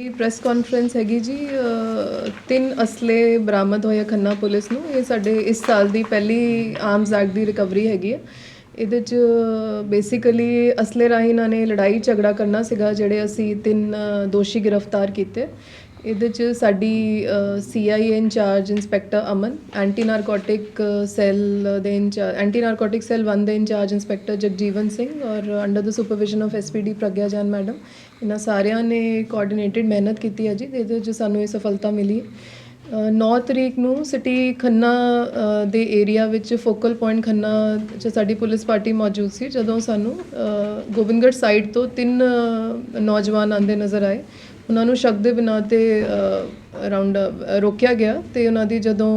ਇਹ press conference ਹੈਗੀ ਜੀ ਤਿੰਨ ਅਸਲੇ ਬਰਾਮਦ ਹੋਏ ਖੰਨਾ ਪੁਲਿਸ ਨੂੰ। ਇਹ ਸਾਡੇ ਇਸ ਸਾਲ ਦੀ ਪਹਿਲੀ ਆਰਮਸ ਐਕਟ ਦੀ ਰਿਕਵਰੀ ਹੈਗੀ ਹੈ ਇਹਦੇ ਚ ਬੇਸਿਕਲੀ ਅਸਲੇ ਰਾਹੀਂ ਇਹਨਾਂ ਨੇ ਲੜਾਈ ਝਗੜਾ ਕਰਨਾ ਸੀਗਾ, ਜਿਹੜੇ ਅਸੀਂ ਤਿੰਨ ਦੋਸ਼ੀ ਗ੍ਰਿਫਤਾਰ ਕੀਤੇ। ਇਹਦੇ ਚ ਸਾਡੀ CIA incharge inspector Aman anti narcotic cell ਦੇ ਇੰਚਾਰਜ ਐਂਟੀ ਨਾਰਕੋਟਿਕ ਸੈੱਲ 1 ਦੇ ਇੰਚਾਰਜ ਇੰਸਪੈਕਟਰ ਜਗਜੀਵਨ ਸਿੰਘ ਔਰ under the supervision of SPD Pragya Jan madam, ਇਹਨਾਂ ਸਾਰਿਆਂ ਨੇ ਕੋਆਰਡੀਨੇਟਿਡ ਮਿਹਨਤ ਕੀਤੀ ਹੈ ਜੀ ਇਹਦੇ 'ਚ ਸਾਨੂੰ ਇਹ ਸਫਲਤਾ ਮਿਲੀ ਹੈ। 9 ਤਰੀਕ ਨੂੰ ਸਿਟੀ ਖੰਨਾ ਦੇ ਏਰੀਆ ਵਿੱਚ ਫੋਕਲ ਪੁਆਇੰਟ ਖੰਨਾ 'ਚ ਸਾਡੀ ਪੁਲਿਸ ਪਾਰਟੀ ਮੌਜੂਦ ਸੀ, ਜਦੋਂ ਸਾਨੂੰ ਗੋਬਿੰਦਗੜ੍ਹ ਸਾਈਡ ਤੋਂ ਤਿੰਨ ਨੌਜਵਾਨ ਆਂਦੇ ਨਜ਼ਰ ਆਏ। ਉਹਨਾਂ ਨੂੰ ਸ਼ੱਕ ਦੇ ਬਿਨਾਂ ਤੇ ਅਰਾਊਂਡ ਰੋਕਿਆ ਗਿਆ ਤੇ ਉਹਨਾਂ ਦੀ ਜਦੋਂ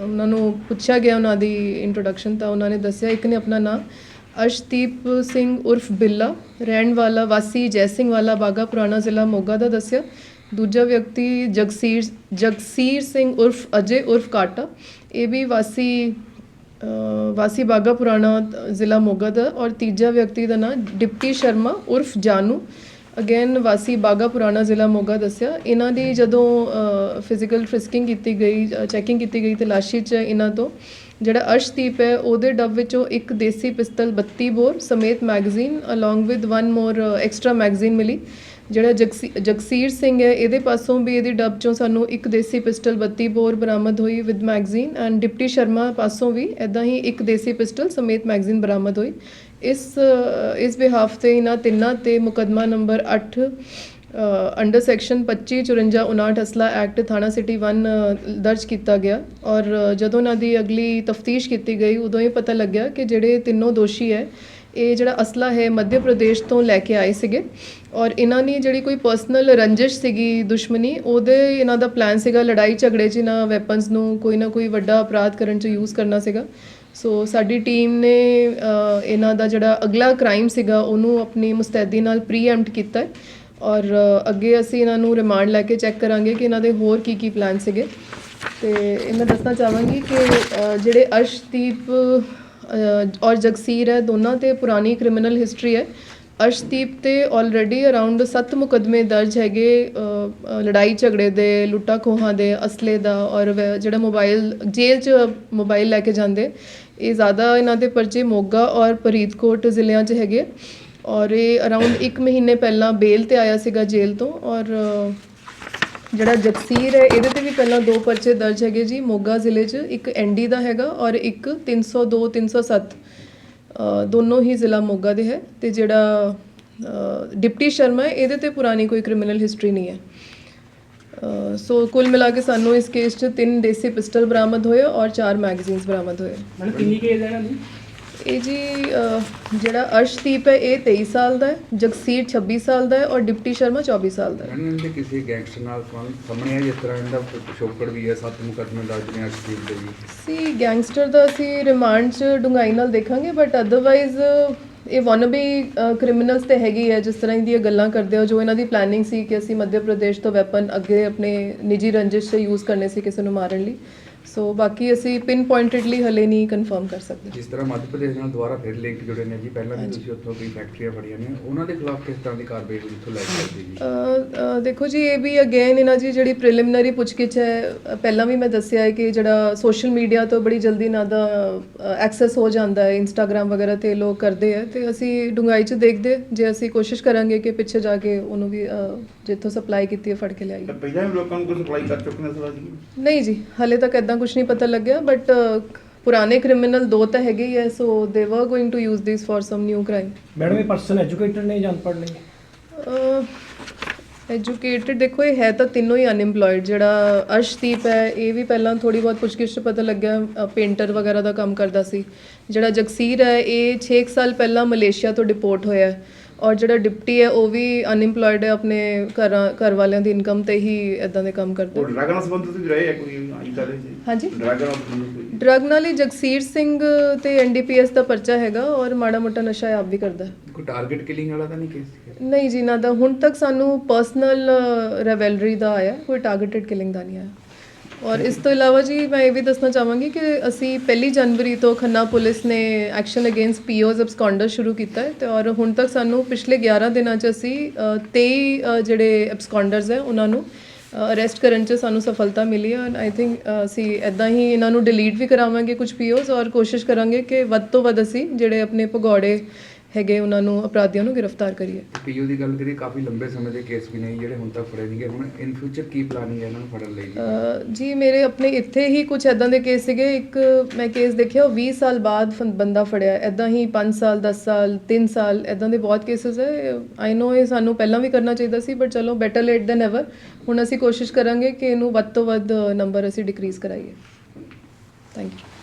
ਉਹਨਾਂ ਨੂੰ ਪੁੱਛਿਆ ਗਿਆ ਉਹਨਾਂ ਦੀ ਇੰਟਰੋਡਕਸ਼ਨ ਤਾਂ ਉਹਨਾਂ ਨੇ ਦੱਸਿਆ ਇੱਕ ਨੇ ਆਪਣਾ ਨਾਮ ਅਰਸ਼ਦੀਪ ਸਿੰਘ ਉਰਫ ਬਿੱਲਾ, ਰਹਿਣ ਵਾਲਾ ਵਾਸੀ ਜੈ ਸਿੰਘ ਵਾਲਾ ਬਾਗਾ, ਪੁਰਾਣਾ ਜ਼ਿਲ੍ਹਾ ਮੋਗਾ ਦਾ ਦੱਸਿਆ। ਦੂਜਾ ਵਿਅਕਤੀ ਜਗਸੀਰ ਜਗਸੀਰ ਸਿੰਘ ਉਰਫ ਅਜੇ ਉਰਫ ਕਾਟਾ, ਇਹ ਵੀ ਵਾਸੀ ਵਾਸੀ ਬਾਗਾ, ਪੁਰਾਣਾ ਜ਼ਿਲ੍ਹਾ ਮੋਗਾ ਦਾ ਔਰ ਤੀਜਾ ਵਿਅਕਤੀ ਦਾ ਨਾਮ ਡਿਪਟੀ ਸ਼ਰਮਾ ਉਰਫ ਜਾਨੂ। ਅਗੇਨ ਵਾਸੀ ਬਾਗਾ ਪੁਰਾਣਾ ਜ਼ਿਲ੍ਹਾ ਮੋਗਾ ਦੱਸਿਆ, ਇਹਨਾਂ ਦੀ ਜਦੋਂ ਫਿਜ਼ੀਕਲ ਫ੍ਰਿਸਕਿੰਗ ਕੀਤੀ ਗਈ ਚੈਕਿੰਗ ਕੀਤੀ ਗਈ ਤਲਾਸ਼ੀ 'ਚ ਇਹਨਾਂ ਤੋਂ, ਜਿਹੜਾ ਅਰਸ਼ਦੀਪ ਹੈ, ਉਹਦੇ ਡੱਬ ਵਿੱਚੋਂ ਇੱਕ ਦੇਸੀ ਪਿਸਤਲ 32 ਬੋਰ ਸਮੇਤ magazine along with one more extra magazine ਮਿਲੀ, ਜਿਹੜਾ ਜਗਸੀ- ਜਗਸੀਰ ਸਿੰਘ ਹੈ, ਇਹਦੇ ਪਾਸੋਂ ਵੀ ਇਹਦੀ ਡੱਬ ਚੋਂ ਸਾਨੂੰ ਇੱਕ ਦੇਸੀ ਪਿਸਟਲ 32 ਬੋਰ ਬਰਾਮਦ ਹੋਈ with magazine and deputy Sharma ਪਾਸੋਂ ਵੀ ਐਦਾਂ ਹੀ ਇੱਕ ਦੇਸੀ ਪਿਸਟਲ ਸਮੇਤ ਮੈਗਜ਼ੀਨ ਬਰਾਮਦ ਹੋਈ। ਇਸ ਇਸ ਬਿਹਾਫ ਤੇ ਇਹਨਾਂ ਤਿੰਨਾਂ ਤੇ ਮੁਕਦਮਾ ਨੰਬਰ 8 ਅੰਡਰ ਸੈਕਸ਼ਨ 25 54 59 ਅਸਲਾ ਐਕਟ ਥਾਣਾ ਸਿਟੀ 1 ਦਰਜ ਕੀਤਾ ਗਿਆ। ਔਰ ਜਦੋਂ ਉਹਨਾਂ ਦੀ ਅਗਲੀ ਤਫਤੀਸ਼ ਕੀਤੀ ਗਈ, ਉਦੋਂ ਇਹ ਪਤਾ ਲੱਗਿਆ ਕਿ ਜਿਹੜੇ ਤਿੰਨੋਂ ਦੋਸ਼ੀ ਹੈ, ਇਹ ਜਿਹੜਾ ਅਸਲਾ ਹੈ, ਮੱਧ ਪ੍ਰਦੇਸ਼ ਤੋਂ ਲੈ ਕੇ ਆਏ ਸੀਗੇ। ਔਰ ਇਹਨਾਂ ਨੇ ਜਿਹੜੀ ਕੋਈ ਪਰਸਨਲ ਰੰਜਿਸ਼ ਸੀਗੀ ਦੁਸ਼ਮਣੀ, ਉਹਦੇ ਇਹਨਾਂ ਦਾ ਪਲਾਨ ਸੀਗਾ ਲੜਾਈ ਝਗੜੇ 'ਚ ਇਹਨਾਂ ਵੈਪਨਸ ਨੂੰ ਕੋਈ ਨਾ ਕੋਈ ਵੱਡਾ ਅਪਰਾਧ ਕਰਨ 'ਚ ਯੂਜ਼ ਕਰਨਾ ਸੀਗਾ। ਸੋ ਸਾਡੀ ਟੀਮ ਨੇ ਇਹਨਾਂ ਦਾ ਜਿਹੜਾ ਅਗਲਾ ਕ੍ਰਾਈਮ ਸੀਗਾ, ਉਹਨੂੰ ਆਪਣੀ ਮੁਸਤੈਦੀ ਨਾਲ ਪ੍ਰੀਐਮਪਟ ਕੀਤਾ ਔਰ ਅੱਗੇ ਅਸੀਂ ਇਹਨਾਂ ਨੂੰ ਰਿਮਾਂਡ ਲੈ ਕੇ ਚੈੱਕ ਕਰਾਂਗੇ ਕਿ ਇਹਨਾਂ ਦੇ ਹੋਰ ਕੀ ਕੀ ਪਲਾਨ ਸੀਗੇ। ਤੇ ਇਹ ਮੈਂ ਦੱਸਣਾ ਚਾਹਾਂਗੀ ਕਿ ਜਿਹੜੇ ਅਰਸ਼ਦੀਪ ਔਰ ਜਗਸੀਰ ਹੈ, ਦੋਨਾਂ ਤੇ ਪੁਰਾਣੀ ਕ੍ਰਿਮੀਨਲ ਹਿਸਟਰੀ ਹੈ। ਅਰਸ਼ਦੀਪ ਤੇ ਆਲਰੇਡੀ ਅਰਾਊਂਡ 7 ਮੁਕਦਮੇ ਦਰਜ ਹੈਗੇ ਲੜਾਈ ਝਗੜੇ ਦੇ ਲੁੱਟਾ ਖੋਹਾਂ ਦੇ ਅਸਲੇ ਦਾ ਔਰ ਵੈ- ਜਿਹੜਾ ਮੋਬਾਈਲ ਜੇਲ੍ਹ 'ਚ ਮੋਬਾਈਲ ਲੈ ਕੇ ਜਾਂਦੇ ਇਹ ਜ਼ਿਆਦਾ ਇਹਨਾਂ ਦੇ ਪਰਚੇ ਮੋਗਾ ਔਰ ਫਰੀਦਕੋਟ ਜ਼ਿਲ੍ਹਿਆਂ 'ਚ ਹੈਗੇ। ਔਰ ਇਹ ਅਰਾਊਂਡ 1 ਮਹੀਨੇ ਪਹਿਲਾਂ ਬੇਲ ਤੇ ਆਇਆ ਸੀਗਾ ਜੇਲ੍ਹ ਤੋਂ ਔਰ ਜਿਹੜਾ ਜਗਸੀਰ ਹੈ ਇਹਦੇ ਤੇ ਵੀ ਪਹਿਲਾਂ ਦੋ ਪਰਚੇ ਦਰਜ ਹੈਗੇ ਜੀ ਮੋਗਾ ਜ਼ਿਲ੍ਹੇ 'ਚ ਇੱਕ ਐਨਡੀ ਦਾ ਹੈਗਾ ਔਰ ਇੱਕ 302 307 ਅ, ਦੋਨੋਂ ਹੀ ਜ਼ਿਲ੍ਹਾ ਮੋਗਾ ਦੇ ਹੈ ਤੇ ਜਿਹੜਾ ਡਿਪਟੀ ਸ਼ਰਮਾ ਇਹਦੇ ਤੇ ਪੁਰਾਣੀ ਕੋਈ ਕ੍ਰਿਮੀਨਲ ਹਿਸਟਰੀ ਨਹੀਂ ਹੈ। ਸੋ ਕੁੱਲ ਮਿਲਾ ਕੇ ਸਾਨੂੰ ਇਸ ਕੇਸ 'ਚ ਤਿੰਨ ਦੇਸੀ ਪਿਸਟਲ ਬਰਾਮਦ ਹੋਏ ਔਰ ਚਾਰ ਮੈਗਜ਼ੀਨਸ ਬਰਾਮਦ ਹੋਏ। ਮੈਡਮ, ਕਿੰਨੀ ਕੇਸ ਹੈ ਇਹਨਾਂ ਦੀ? ਇਹ ਜੀ ਜਿਹੜਾ ਅਰਸ਼ਦੀਪ ਹੈ ਇਹ 23 ਸਾਲ ਦਾ ਹੈ ਜਗਸੀਰ 26 ਸਾਲ ਦਾ ਹੈ ਔਰ ਡਿਪਟੀ ਸ਼ਰਮਾ 24 ਸਾਲ ਦਾ ਹੈ। ਇਹਨਾਂ ਦੇ ਕਿਸੇ ਗੈਂਗਸਟਰ ਨਾਲ ਸੰਬੰਧ ਸਾਹਮਣੇ ਆ ਜਿਸ ਤਰ੍ਹਾਂ ਇਹਦਾ ਪਿਛੋਕੜ ਵੀ ਹੈ ਸੱਤ ਮੁਕੱਦਮੇ ਦਰਜ ਨੇ ਅਸ਼ਦੀਪ ਦੇ ਵੀ ਸੀ ਗੈਂਗਸਟਰ ਦਾ ਅਸੀਂ ਰਿਮਾਂਡ 'ਚ ਡੂੰਘਾਈ ਨਾਲ ਦੇਖਾਂਗੇ ਬਟ ਅਦਰਵਾਈਜ਼ ਇਹ ਵਨਬੀ ਕ੍ਰਿਮੀਨਲਸ ਤੇ ਹੈਗੀ ਹੈ ਜਿਸ ਤਰ੍ਹਾਂ ਦੀਆਂ ਗੱਲਾਂ ਕਰਦੇ ਹੋ ਜੋ ਇਹਨਾਂ ਦੀ ਪਲੈਨਿੰਗ ਸੀ ਕਿ ਅਸੀਂ ਮੱਧ ਪ੍ਰਦੇਸ਼ ਤੋਂ ਵੈਪਨ ਅੱਗੇ ਆਪਣੇ ਨਿੱਜੀ ਰੰਜਿਸ਼ 'ਚ ਯੂਜ਼ ਕਰਨੇ ਸੀ ਕਿਸੇ ਨੂੰ ਮਾਰਨ ਲਈ। ਸੋ ਬਾਕੀ ਅਸੀਂ ਪਿਨ ਪੁਆਇੰਟਡਲੀ ਹਲੇ ਨਹੀਂ ਕਨਫਰਮ ਕਰ ਸਕਦੇ। ਜਿਸ ਤਰ੍ਹਾਂ ਮੱਧ ਪ੍ਰਦੇਸ਼ ਨਾਲ ਦੁਬਾਰਾ ਫਿਰ ਲਿੰਕ ਜੁੜੇ ਨੇ ਜੀ ਪਹਿਲਾਂ ਵੀ ਤੁਸੀਂ ਉੱਥੋਂ ਕਈ ਫੈਕਟਰੀਆਂ ਫੜੀਆਂ ਨੇ ਉਹਨਾਂ ਦੇ ਖਿਲਾਫ ਕਿਸ ਤਰ੍ਹਾਂ ਦੀ ਕਾਰਵਾਈ ਉੱਥੋਂ ਲੈ ਕੇ ਆਉਂਦੇ ਜੀ ਦੇਖੋ ਜੀ ਇਹ ਵੀ ਅਗੇਨ ਇਹਨਾਂ ਦੀ ਜਿਹੜੀ ਪ੍ਰੀਲਿਮਿਨਰੀ ਪੁੱਛਗਿੱਛ ਹੈ ਪਹਿਲਾਂ ਵੀ ਮੈਂ ਦੱਸਿਆ ਹੈ ਕਿ ਜਿਹੜਾ ਸੋਸ਼ਲ ਮੀਡੀਆ ਤੋਂ ਬੜੀ ਜਲਦੀ ਇਹਨਾਂ ਦਾ ਐਕਸੈਸ ਹੋ ਜਾਂਦਾ ਹੈ। ਇੰਸਟਾਗ੍ਰam ਵਗੈਰਾ ਤੇ ਲੋਕ ਕਰਦੇ ਆ ਤੇ ਅਸੀਂ ਡੁੰਗਾਈ 'ਚ ਦੇਖਦੇ ਜੇ ਅਸੀਂ ਕੋਸ਼ਿਸ਼ ਕਰਾਂਗੇ ਕਿ ਪਿੱਛੇ ਜਾ ਕੇ ਉਹਨੂੰ ਵੀ ਜਿੱਥੋਂ ਸਪਲਾਈ ਕੀਤੀ ਹੈ ਫੜ ਕੇ ਲਿਆਈਏ। ਤਾਂ ਪਹਿਲਾਂ ਵੀ ਲੋਕਾਂ ਨੂੰ ਕੋਈ ਸਪਲਾਈ ਕਰ ਚੁੱਕੇ ਨੇ ਜੀ? ਨਹੀਂ ਜੀ ਹਲੇ ਤੱਕ ਐਦਾਂ ਕੁਝ ਨਹੀਂ ਪਤਾ ਲੱਗਿਆ ਬਟ ਪੁਰਾਣੇ ਕ੍ਰਿਮੀਨਲ ਦੋ ਤਾਂ ਹੈਗੇ ਹੀ ਐ so they were going to use this for some new crime madam ਇਹ ਪਰਸਨ ਐਜੂਕੇਟਡ ਨੇ ਜਾਂ ਅਨਪੜ੍ਹ ਨੇ? ਐਜੂਕੇਟਡ ਦੇਖੋ ਇਹ ਹੈ ਤਾਂ ਤਿੰਨੋਂ ਹੀ ਅਨਇੰਪਲੋਇਡ ਜਿਹੜਾ ਅਰਸ਼ਦੀਪ ਹੈ ਇਹ ਵੀ ਪਹਿਲਾਂ ਥੋੜੀ ਬਹੁਤ ਪੁੱਛਗਿੱਛ ਪਤਾ ਲੱਗਿਆ ਪੇਂਟਰ ਵਗੈਰਾ ਦਾ ਕੰਮ ਕਰਦਾ ਸੀ। ਜਿਹੜਾ ਜਗਸੀਰ ਹੈ ਇਹ 6 ਸਾਲ ਪਹਿਲਾਂ ਮਲੇਸ਼ੀਆ ਤੋਂ ਡਿਪੋਰਟ ਹੋਇਆ ਹੈ। ਔਰ ਜਿਹੜਾ ਡਿਪਟੀ ਹੈ ਉਹ ਵੀ ਅਨਇੰਪਲੋਇਡ ਹੈ ਆਪਣੇ ਘਰਾਂ ਘਰ ਵਾਲਿਆਂ ਦੀ ਇਨਕਮ ਤੇ ਹੀ ਇਦਾਂ ਦੇ ਕੰਮ ਕਰਦਾ ਉਹ ਡਰਗ ਨਾਲ ਸੰਬੰਧਿਤ ਵੀ ਰਹੇ ਆ ਕੋਈ ਰਹੇ ਸੀ ਹਾਂਜੀ। ਡਰਗ ਨਾਲ ਸੰਬੰਧਿਤ ਡਰਗ ਨਾਲ ਹੀ ਜਗਸੀਰ ਸਿੰਘ ਤੇ ਐਨਡੀਪੀਐਸ ਦਾ ਪਰਚਾ ਹੈਗਾ ਔਰ ਮਾੜਾ ਮੋਟਾ ਨਸ਼ਾ ਆਪ ਵੀ ਕਰਦਾ। ਹੈ ਕੋਈ ਟਾਰਗੇਟ ਕਿਲਿੰਗ ਵਾਲਾ ਤਾਂ ਨਹੀਂ ਕੇਸ ਨਹੀਂ ਜੀ ਨਾ ਦਾ ਹੁਣ ਤੱਕ ਸਾਨੂੰ ਪਰਸਨਲ ਰੈਵਲਰੀ ਦਾ ਆਇਆ ਕੋਈ ਟਾਰਗੇਟਡ ਕਿਲਿੰਗ ਦਾ ਨਹੀਂ ਆਇਆ। ਔਰ ਇਸ ਤੋਂ ਇਲਾਵਾ ਜੀ ਮੈਂ ਇਹ ਵੀ ਦੱਸਣਾ ਚਾਹਾਂਗੀ ਕਿ ਅਸੀਂ ਪਹਿਲੀ ਜਨਵਰੀ ਤੋਂ ਖੰਨਾ ਪੁਲਿਸ ਨੇ ਐਕਸ਼ਨ ਅਗੇਂਸਟ ਪੀਓਜ਼ ਅਬਸਕੌਂਡਰ ਸ਼ੁਰੂ ਕੀਤਾ ਹੈ ਤੇ ਔਰ ਹੁਣ ਤੱਕ ਸਾਨੂੰ ਪਿਛਲੇ 11 ਦਿਨਾਂ 'ਚ ਅਸੀਂ ਅ, 23 ਜਿਹੜੇ ਅਬਸਕੌਂਡਰਸ ਹੈ ਉਹਨਾਂ ਨੂੰ ਅਰੈਸਟ ਕਰਨ 'ਚ ਸਾਨੂੰ ਸਫਲਤਾ ਮਿਲੀ ਹੈ ਐਂਡ ਆਈ ਥਿੰਕ ਅਸੀਂ ਐਦਾਂ ਹੀ ਇਹਨਾਂ ਨੂੰ ਡਿਲੀਟ ਵੀ ਕਰਾਵਾਂਗੇ ਕੁਝ ਪੀਓਜ਼ ਔਰ ਕੋਸ਼ਿਸ਼ ਕਰਾਂਗੇ ਕਿ ਵੱਧ ਤੋਂ ਵੱਧ ਅਸੀਂ ਜਿਹੜੇ ਆਪਣੇ ਭਗੌੜੇ ਹੈਗੇ ਉਹਨਾਂ ਨੂੰ ਅਪਰਾਧੀਆਂ ਨੂੰ ਗ੍ਰਿਫਤਾਰ ਕਰੀਏ। ਪੀਯੂ ਦੀ ਗੱਲ ਕਰੀਏ ਕਾਫੀ ਲੰਬੇ ਸਮੇਂ ਦੇ ਕੇਸ ਵੀ ਨੇ ਜਿਹੜੇ ਹੁਣ ਤੱਕ ਫੜੇ ਨਹੀਂ ਗਏ। ਹੁਣ ਇਨ ਫਿਊਚਰ ਕੀ ਪਲਾਨਿੰਗ ਹੈ ਇਹਨਾਂ ਨੂੰ ਫੜਨ ਲਈ ਜੀ? ਮੇਰੇ ਆਪਣੇ ਇੱਥੇ ਹੀ ਕੁਝ ਐਦਾਂ ਦੇ ਕੇਸ ਸੀਗੇ। ਇੱਕ ਮੈਂ ਕੇਸ ਦੇਖਿਆ ਉਹ 20 ਸਾਲ ਬਾਅਦ ਫੰ- ਬੰਦਾ ਫੜਿਆ। ਐਦਾਂ ਹੀ 5 ਸਾਲ 10 ਸਾਲ 3 ਸਾਲ ਐਦਾਂ ਦੇ ਬਹੁਤ ਕੇਸਸ ਹੈ। ਆਈ ਨੋ ਇਹ ਸਾਨੂੰ ਪਹਿਲਾਂ ਵੀ ਕਰਨਾ ਚਾਹੀਦਾ ਸੀ ਬਟ ਚਲੋ ਬੈਟਰ ਲੇਟ ਦੈਨ ਐਵਰ ਹੁਣ ਅਸੀਂ ਕੋਸ਼ਿਸ਼ ਕਰਾਂਗੇ ਕਿ ਇਹਨੂੰ ਵੱਧ ਤੋਂ ਵੱਧ ਨੰਬਰ ਅਸੀਂ ਡਿਕਰੀਜ਼ ਕਰਾਈਏ। Thank you